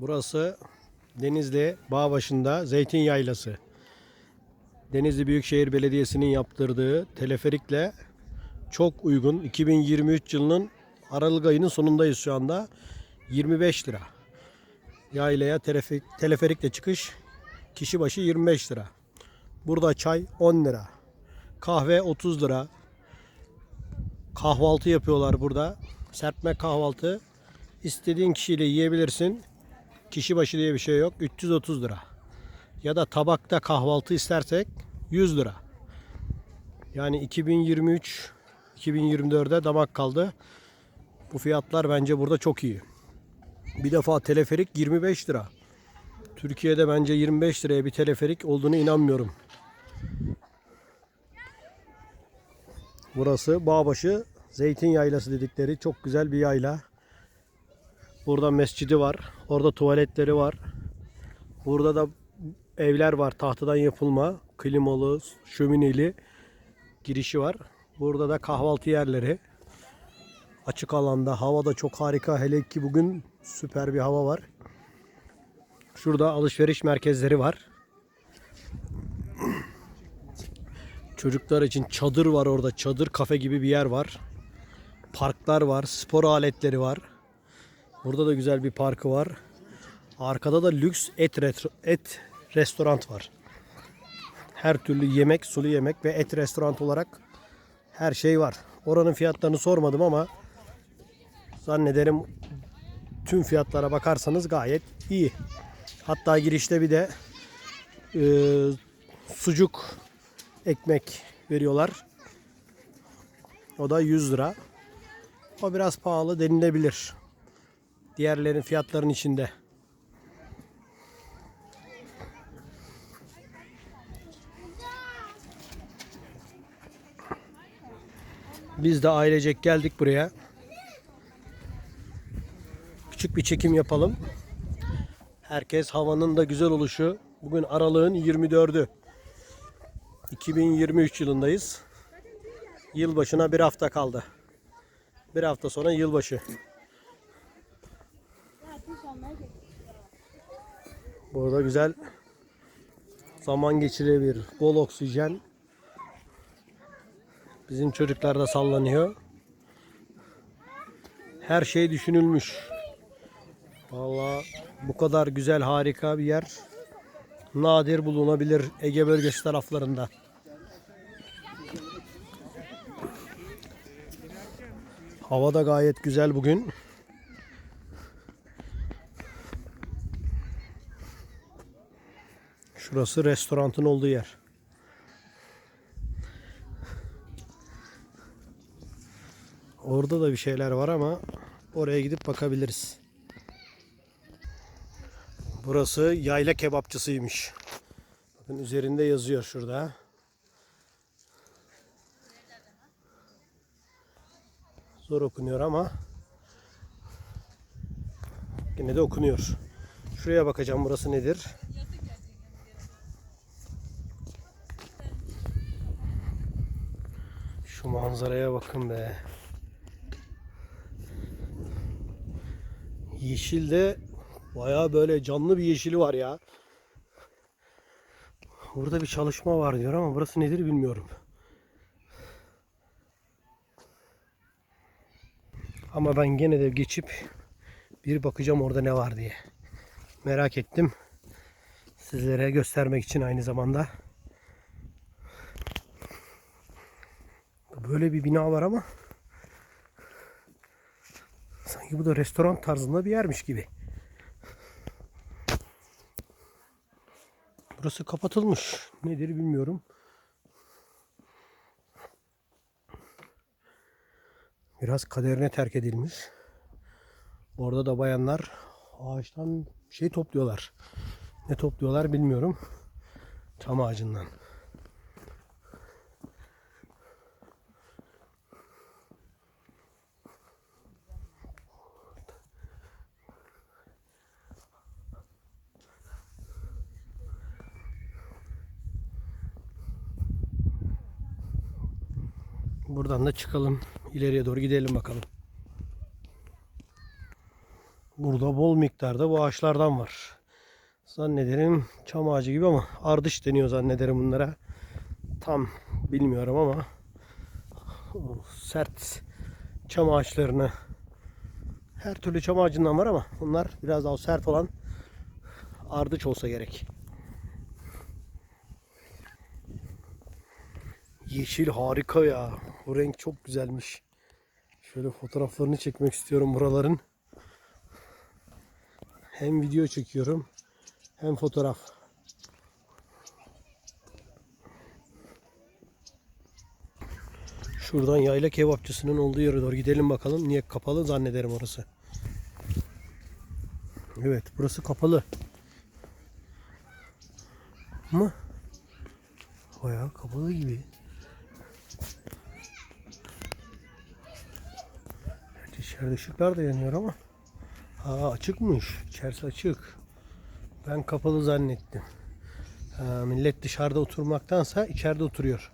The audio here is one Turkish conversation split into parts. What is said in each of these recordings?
Burası Denizli Bağbaşı'nda Zeytin Yaylası. Denizli Büyükşehir Belediyesi'nin yaptırdığı teleferikle çok uygun. 2023 yılının Aralık ayının sonundayız şu anda. 25 lira. Yaylaya teleferik, teleferikle çıkış kişi başı 25 lira. Burada çay 10 lira. Kahve 30 lira. Kahvaltı yapıyorlar burada. Serpme kahvaltı. İstediğin kişiyle yiyebilirsin. Kişi başı diye bir şey yok. 330 lira. Ya da tabakta kahvaltı istersek 100 lira. Yani 2023 2024'de damak kaldı. Bu fiyatlar bence burada çok iyi. Bir defa teleferik 25 lira. Türkiye'de bence 25 liraya bir teleferik olduğunu inanmıyorum. Burası Bağbaşı Zeytin Yaylası dedikleri çok güzel bir yayla. Burada mescidi var. Orada tuvaletleri var. Burada da evler var. Tahtadan yapılma. Klimalı, şömineli girişi var. Burada da kahvaltı yerleri. Açık alanda. Hava da çok harika. Hele ki bugün süper bir hava var. Şurada alışveriş merkezleri var. Çocuklar için çadır var orada. Çadır kafe gibi bir yer var. Parklar var. Spor aletleri var. Burada da güzel bir parkı var. Arkada da lüks et, retro- et restoran var. Her türlü yemek, sulu yemek ve et restoran olarak her şey var. Oranın fiyatlarını sormadım ama zannederim tüm fiyatlara bakarsanız gayet iyi. Hatta girişte bir de e, sucuk ekmek veriyorlar. O da 100 lira. O biraz pahalı denilebilir. Diğerlerin fiyatların içinde. Biz de ailecek geldik buraya. Küçük bir çekim yapalım. Herkes havanın da güzel oluşu. Bugün aralığın 24'ü. 2023 yılındayız. Yılbaşına bir hafta kaldı. Bir hafta sonra yılbaşı. Burada güzel zaman geçirebilir. Bol oksijen. Bizim çocuklar da sallanıyor. Her şey düşünülmüş. Vallahi bu kadar güzel harika bir yer nadir bulunabilir Ege bölgesi taraflarında. Hava da gayet güzel bugün. Şurası restoranın olduğu yer. Orada da bir şeyler var ama oraya gidip bakabiliriz. Burası yayla kebapçısıymış. Bakın üzerinde yazıyor şurada. Zor okunuyor ama yine de okunuyor. Şuraya bakacağım burası nedir? Şu manzaraya bakın be. Yeşil de bayağı böyle canlı bir yeşili var ya. Burada bir çalışma var diyor ama burası nedir bilmiyorum. Ama ben gene de geçip bir bakacağım orada ne var diye. Merak ettim. Sizlere göstermek için aynı zamanda. Böyle bir bina var ama sanki bu da restoran tarzında bir yermiş gibi. Burası kapatılmış. Nedir bilmiyorum. Biraz kaderine terk edilmiş. Orada da bayanlar ağaçtan şey topluyorlar. Ne topluyorlar bilmiyorum. Çam ağacından. Buradan da çıkalım. İleriye doğru gidelim bakalım. Burada bol miktarda bu ağaçlardan var. Zannederim çam ağacı gibi ama ardış deniyor zannederim bunlara. Tam bilmiyorum ama sert çam ağaçlarını her türlü çam ağacından var ama bunlar biraz daha sert olan ardıç olsa gerek. Yeşil harika ya. Bu renk çok güzelmiş. Şöyle fotoğraflarını çekmek istiyorum buraların. Hem video çekiyorum hem fotoğraf. Şuradan yayla kebapçısının olduğu yere doğru gidelim bakalım. Niye kapalı zannederim orası. Evet burası kapalı. Ama bayağı kapalı gibi. İçeride ışıklar da yanıyor ama. Aa açıkmış. İçerisi açık. Ben kapalı zannettim. Ha, millet dışarıda oturmaktansa içeride oturuyor.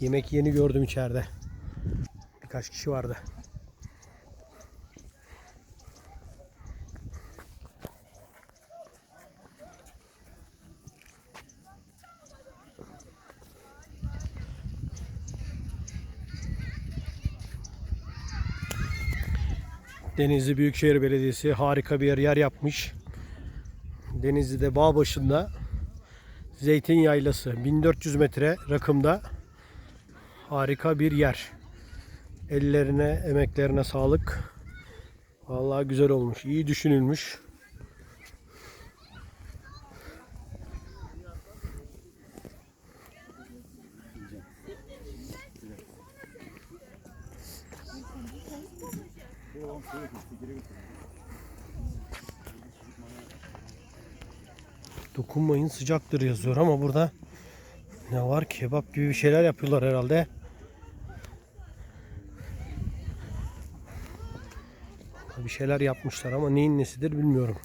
Yemek yeni gördüm içeride. Birkaç kişi vardı. Denizli Büyükşehir Belediyesi harika bir yer yapmış. Denizli'de bağ başında Zeytin Yaylası 1400 metre rakımda harika bir yer. Ellerine, emeklerine sağlık. Vallahi güzel olmuş. iyi düşünülmüş. Dokunmayın sıcaktır yazıyor ama burada ne var kebap gibi bir şeyler yapıyorlar herhalde. Bir şeyler yapmışlar ama neyin nesidir bilmiyorum.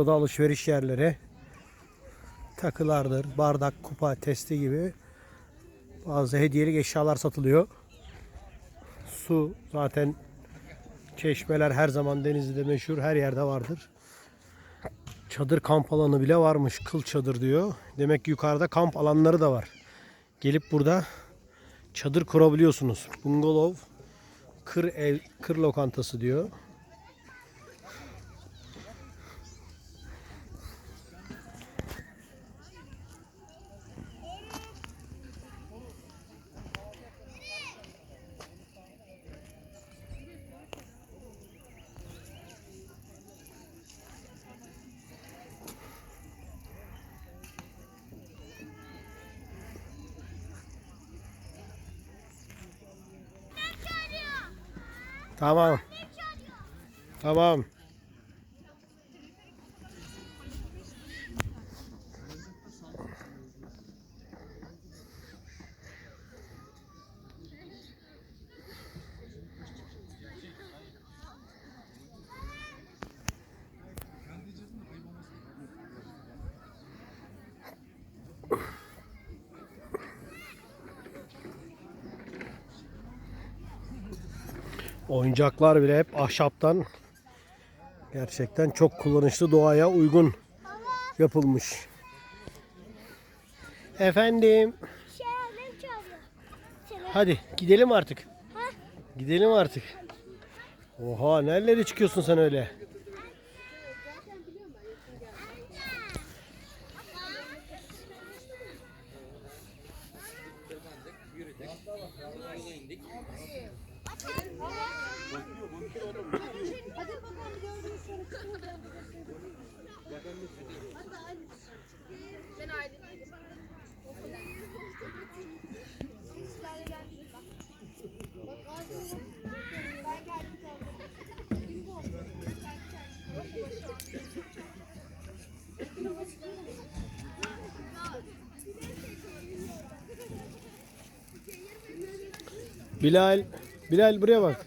Burada da alışveriş yerleri. Takılardır, bardak, kupa, testi gibi bazı hediyelik eşyalar satılıyor. Su zaten çeşmeler her zaman Denizli'de meşhur. Her yerde vardır. Çadır kamp alanı bile varmış. Kıl çadır diyor. Demek ki yukarıda kamp alanları da var. Gelip burada çadır kurabiliyorsunuz. Bungalov kır ev, kır lokantası diyor. Tamam. Tamam. Oyuncaklar bile hep ahşaptan. Gerçekten çok kullanışlı doğaya uygun yapılmış. Efendim. Hadi gidelim artık. Gidelim artık. Oha nerelere çıkıyorsun sen öyle? Bilal, Bilal buraya bak.